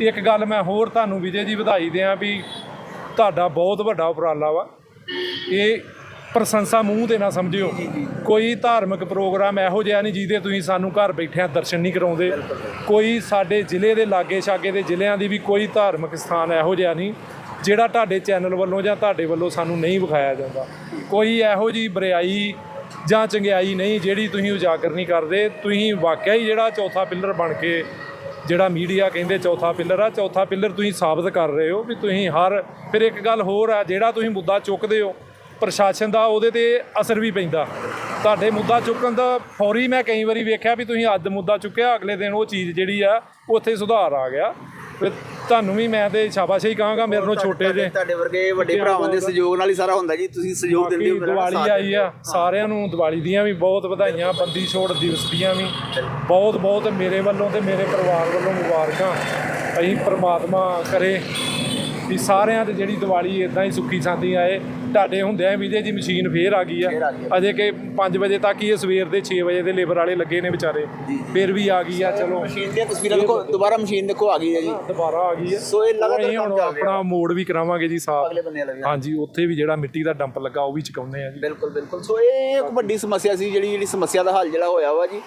ਇੱਕ ਗੱਲ ਮੈਂ ਹੋਰ ਤੁਹਾਨੂੰ ਵਿਜੇ ਜੀ ਵਧਾਈ ਦਿਆਂ ਵੀ ਤੁਹਾਡਾ ਬਹੁਤ ਵੱਡਾ ਉਪਰਾਲਾ ਵਾ। ਇਹ ਪ੍ਰਸ਼ੰਸਾ ਮੂੰਹ ਤੇ ਨਾ ਸਮਝਿਓ। ਕੋਈ ਧਾਰਮਿਕ ਪ੍ਰੋਗਰਾਮ ਇਹੋ ਜਿਹਾ ਨਹੀਂ ਜਿਹਦੇ ਤੁਸੀਂ ਸਾਨੂੰ ਘਰ ਬੈਠਿਆਂ ਦਰਸ਼ਨ ਨਹੀਂ ਕਰਾਉਂਦੇ। ਕੋਈ ਸਾਡੇ ਜ਼ਿਲ੍ਹੇ ਦੇ ਲਾਗੇ ਛਾਗੇ ਦੇ ਜ਼ਿਲ੍ਹਿਆਂ ਦੀ ਵੀ ਕੋਈ ਧਾਰਮਿਕ ਸਥਾਨ ਇਹੋ ਜਿਹਾ ਨਹੀਂ, ਜਿਹੜਾ ਤੁਹਾਡੇ ਚੈਨਲ ਵੱਲੋਂ ਜਾਂ ਤੁਹਾਡੇ ਵੱਲੋਂ ਸਾਨੂੰ ਨਹੀਂ ਵਿਖਾਇਆ ਜਾਂਦਾ। ਕੋਈ ਇਹੋ ਜੀ ਬਰਿਆਈ ਜਾਂ ਚੰਗਿਆਈ ਨਹੀਂ ਜਿਹੜੀ ਤੁਸੀਂ ਉਜਾਗਰ ਨਹੀਂ ਕਰਦੇ। ਤੁਸੀਂ ਵਾਕਿਆ ਹੀ ਜਿਹੜਾ ਚੌਥਾ ਪਿੱਲਰ ਬਣ ਕੇ ਜਿਹੜਾ ਮੀਡੀਆ ਕਹਿੰਦੇ ਚੌਥਾ ਪਿੱਲਰ ਆ, ਚੌਥਾ ਪਿੱਲਰ ਤੁਸੀਂ ਸਾਬਤ ਕਰ ਰਹੇ ਹੋ ਵੀ ਤੁਸੀਂ ਹਰ, ਫਿਰ ਇੱਕ ਗੱਲ ਹੋਰ ਆ, ਜਿਹੜਾ ਤੁਸੀਂ ਮੁੱਦਾ ਚੁੱਕਦੇ ਹੋ, ਪ੍ਰਸ਼ਾਸਨ ਦਾ ਉਹਦੇ ਤੇ ਅਸਰ ਵੀ ਪੈਂਦਾ। ਤੁਹਾਡੇ ਮੁੱਦਾ ਚੁੱਕਣ ਦਾ ਫੌਰੀ ਮੈਂ ਕਈ ਵਾਰੀ ਵੇਖਿਆ ਵੀ ਤੁਸੀਂ ਅੱਜ ਮੁੱਦਾ ਚੁੱਕਿਆ, ਅਗਲੇ ਦਿਨ ਉਹ ਚੀਜ਼ ਜਿਹੜੀ ਆ, ਉੱਥੇ ਸੁਧਾਰ ਆ ਗਿਆ। ਫਿਰ ਤੁਹਾਨੂੰ ਵੀ ਮੈਂ ਤੇ ਸ਼ਾਬਾਸ਼ ਹੀ ਕਹਾਂਗਾ ਮੇਰੇ ਨੂੰ ਛੋਟੇ ਜੇ ਤੁਹਾਡੇ ਵਰਗੇ ਵੱਡੇ ਭਰਾਵਾਂ ਦੇ ਸਹਿਯੋਗ ਨਾਲ ਹੀ ਸਾਰਾ ਹੁੰਦਾ ਜੀ ਤੁਸੀਂ ਸਹਿਯੋਗ ਦਿੰਦੇ ਹੋ ਦੀਵਾਲੀ ਆਈ ਆ ਸਾਰਿਆਂ ਨੂੰ ਦੀਵਾਲੀ ਦੀਆਂ ਵੀ ਬਹੁਤ ਵਧਾਈਆਂ ਬੰਦੀ ਛੋੜ ਦਿਵਸ ਦੀਆਂ ਵੀ। ਬਹੁਤ ਬਹੁਤ ਮੇਰੇ ਵੱਲੋਂ ਤੇ ਮੇਰੇ ਪਰਿਵਾਰ ਵੱਲੋਂ ਮੁਬਾਰਕਾਂ। ਅਸੀਂ ਪ੍ਰਮਾਤਮਾ ਕਰੇ। ਵੀ ਸਾਰਿਆਂ ਤੇ ਜਿਹੜੀ ਦੀਵਾਲੀ ਇਦਾਂ ਹੀ ਸੁੱਖੀ ਸਾਂਦੀ ਆਏ ਤੁਹਾਡੇ ਹੁੰਦਿਆਂ ਵਿਜੇ ਜੀ ਮਸ਼ੀਨ ਫੇਰ ਆ ਗਈ ਆ। ਆ ਅਜੇ ਕਿ 5 ਵਜੇ ਤੱਕ ਹੀ ਇਹ ਸਵੇਰ ਦੇ 6 ਵਜੇ ਦੇ ਲੇਬਰ ਵਾਲੇ ਲੱਗੇ ਨੇ ਵਿਚਾਰੇ। ਫੇਰ ਵੀ ਆ ਗਈ ਆ ਚਲੋ। ਮਸ਼ੀਨ ਦੀਆਂ ਤਸਵੀਰਾਂ ਦੇਖੋ ਦੁਬਾਰਾ ਮਸ਼ੀਨ ਦੇਖੋ ਆ ਗਈ ਹੈ ਜੀ। ਦੁਬਾਰਾ ਆ ਗਈ ਆ। ਸੋ ਇਹ ਲਗਾਤਾਰ ਕੰਮ ਚੱਲ ਰਿਹਾ। ਆਪਣਾ ਮੋੜ ਵੀ ਕਰਾਵਾਂਗੇ ਜੀ ਸਾਫ਼। ਅਗਲੇ ਬੰਨੇ ਵਾਲਾ ਹਾਂਜੀ ਉੱਥੇ ਵੀ ਜਿਹੜਾ ਮਿੱਟੀ ਦਾ ਡੰਪ ਲੱਗਾ ਉਹ ਵੀ ਚੁਕਾਉਂਦੇ ਆ ਜੀ। ਬਿਲਕੁਲ ਬਿਲਕੁਲ। ਸੋ ਇਹ ਇੱਕ ਵੱਡੀ ਸਮੱਸਿਆ ਸੀ ਜਿਹੜੀ ਜਿਹੜੀ ਸਮੱਸਿਆ ਦਾ ਹੱਲ ਜਿਹੜਾ ਹੋਇਆ ਵਾ ਜੀ।